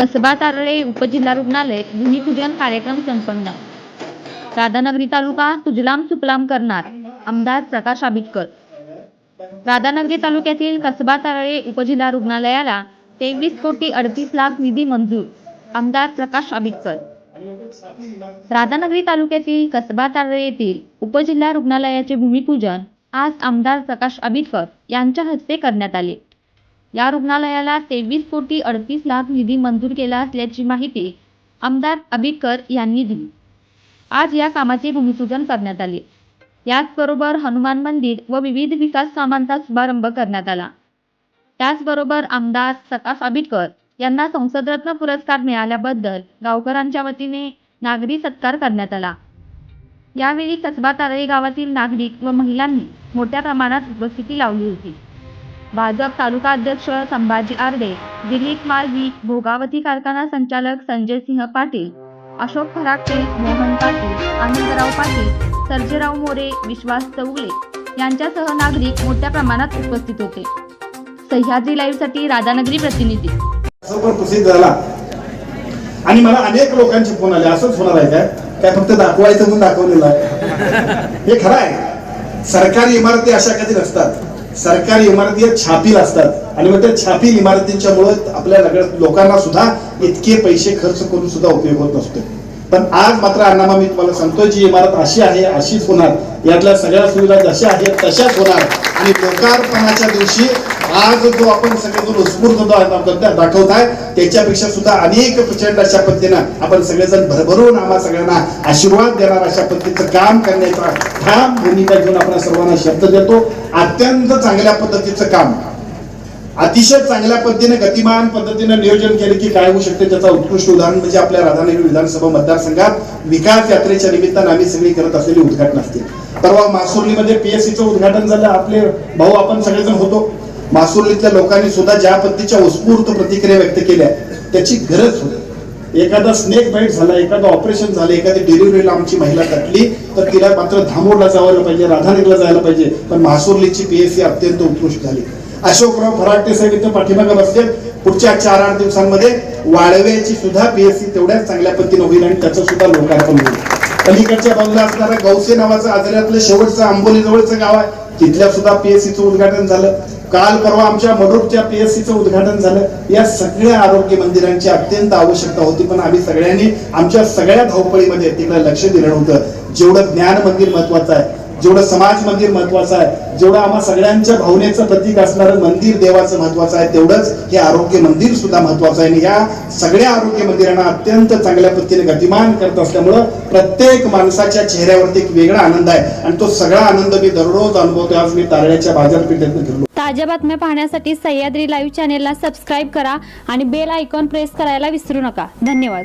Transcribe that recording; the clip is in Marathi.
कसबा तारळे उपजिल्हा रुग्णालय भूमिपूजन कार्यक्रम संपन्न. राधानगरी तालुका सुजलाम सुफलाम करणार आमदार प्रकाश आबिटकर. राधानगरी तालुक्यातील कसबा तारळे उपजिल्हा रुग्णालयाला तेवीस कोटी अडतीस लाख निधी मंजूर आमदार प्रकाश आबिटकर. राधानगरी तालुक्यातील कसबा तारळे येथील उपजिल्हा रुग्णालयाचे भूमिपूजन आज आमदार प्रकाश आबिटकर यांच्या हस्ते करण्यात आले. या रुग्णालयाला तेवीस कोटी अडतीस लाख निधी मंजूर केला असल्याची माहिती आमदार आंबेडकर यांनी दिली. आज या कामाचे भूमिपूजन करण्यात आले. याचबरोबर हनुमान मंदिर व विविध विकास कामांचा शुभारंभ करण्यात आला. त्याचबरोबर आमदार प्रकाश आंबेडकर यांना संसदरत्न पुरस्कार मिळाल्याबद्दल गावकरांच्या वतीने नागरी सत्कार करण्यात आला. यावेळी कसबा तारळी गावातील नागरिक व महिलांनी मोठ्या प्रमाणात उपस्थिती लावली होती. भाजप तालुका अध्यक्ष संभाजी आर्डे दिलीप मालवी भोगावती कारखाना संचालक संजय सिंह पाटील अशोक फराटे मोहन पाटील आनंदराव पाटील सर्जेराव मोरे विश्वास चौगले यांच्यासह नागरिक मोठ्या प्रमाणात उपस्थित होते. सह्याद्री लाईव्हसाठी राधानगरी प्रतिनिधी. प्रसिद्ध झाला. आणि मला अनेक लोकांचे फोन आले असंच होणार आहे काय? काय फक्त दाखवायचं म्हणून दाखवलेलं आहे? हे खरं आहे. सरकारी इमारती अशा कधी नसतात. सरकारी इमारती छापील असतात. आणि मग त्या छापील इमारतींच्या मुळे आपल्या लोकांना सुद्धा इतके पैसे खर्च करून सुद्धा उपयोग होत नसतो. पण आज मात्र अण्णामा मी तुम्हाला सांगतोय जी इमारत अशी आहे अशीच होणार. यातल्या सगळ्या सुविधा जशा आहेत तशाच होणार. आणि लोकार्पणाच्या दिवशी आज जो आपण सगळेजण उत्स्फूर्त दा- दाखवताय त्याच्यापेक्षा सुद्धा अनेक प्रचंड अशा पद्धतीनं आपण सगळेजण भरभरून आम्हा सगळ्यांना आशीर्वाद देणार अशा पद्धतीचं काम करण्याचा ठाम भूमिका घेऊन आपण सर्वांना शब्द देतो. अत्यंत चांगल्या पद्धतीचं काम. अतिशय चांगल्या पद्धतीने गतिमान पद्धतीने नियोजन केले की काय होऊ शकते त्याचा उत्कृष्ट उदाहरण म्हणजे आपल्या राधानगरी विधानसभा मतदारसंघात विकास यात्रेच्या निमित्तानं आम्ही सगळी करत असलेली उद्घाटन असते. परवा मासुर्लीमध्ये पीएससीचं उद्घाटन झालं. आपले भाऊ आपण सगळेजण होतो. मासुर्लीतल्या लोकांनी सुद्धा ज्या पद्धतीच्या उत्स्फूर्त प्रतिक्रिया व्यक्त केल्या त्याची गरज होती. एखादा स्नेक बाईट झाला एखादं ऑपरेशन झालं एखादी डिलिव्हरीला आमची महिला कटली तर तिला मात्र धामोडला जायला पाहिजे राधानगरला जायला पाहिजे. पण मासुर्लीची पीएससी अत्यंत उत्कृष्ट झाली. अशोकराव फराटे साहेब इथं पाठीमागे बसले पुढच्या चार आठ दिवसांमध्ये वाळव्याची सुद्धा पीएससी तेवढ्याच चांगल्या पद्धतीने होईल आणि त्याचं सुद्धा लोकार्पण होईल. अलीकडच्या बाजूला असणारा गौसे नावाचं आजऱ्यातलं शेवटचं आंबोली जवळचं गाव आहे. तिथल्या सुद्धा पीएससीचं उद्घाटन झालं. काल परवा आमच्या मडूरच्या पीएससीचं उद्घाटन झालं. या सगळ्या आरोग्य मंदिरांची अत्यंत आवश्यकता होती पण आम्ही सगळ्यांनी आमच्या सगळ्या धावपळीमध्ये तिकडे लक्ष दिलं नव्हतं. जेवढं ज्ञान मंदिर महत्वाचं आहे जेवढं समाज मंदिर महत्वाचं आहे जेवढं आम्हा सगळ्यांच्या भावनेचं प्रतीक असणारं मंदिर देवाचं महत्वाचं आहे तेवढंच हे आरोग्य मंदिर सुद्धा महत्वाचं आहे. आणि या सगळ्या आरोग्य मंदिरांना अत्यंत चांगल्या पद्धतीने गतिमान करत असल्यामुळं प्रत्येक माणसाच्या चेहऱ्यावरती एक वेगळा आनंद आहे. आणि तो सगळा आनंद मी दररोज अनुभवतो आज मी तारड्याच्या बाजारपेठेतून फिरलो. ताज्या बातम्या पाहण्यासाठी सह्याद्री लाईव्ह चॅनेलला सबस्क्राईब करा आणि बेल आयकॉन प्रेस करायला विसरू नका. धन्यवाद.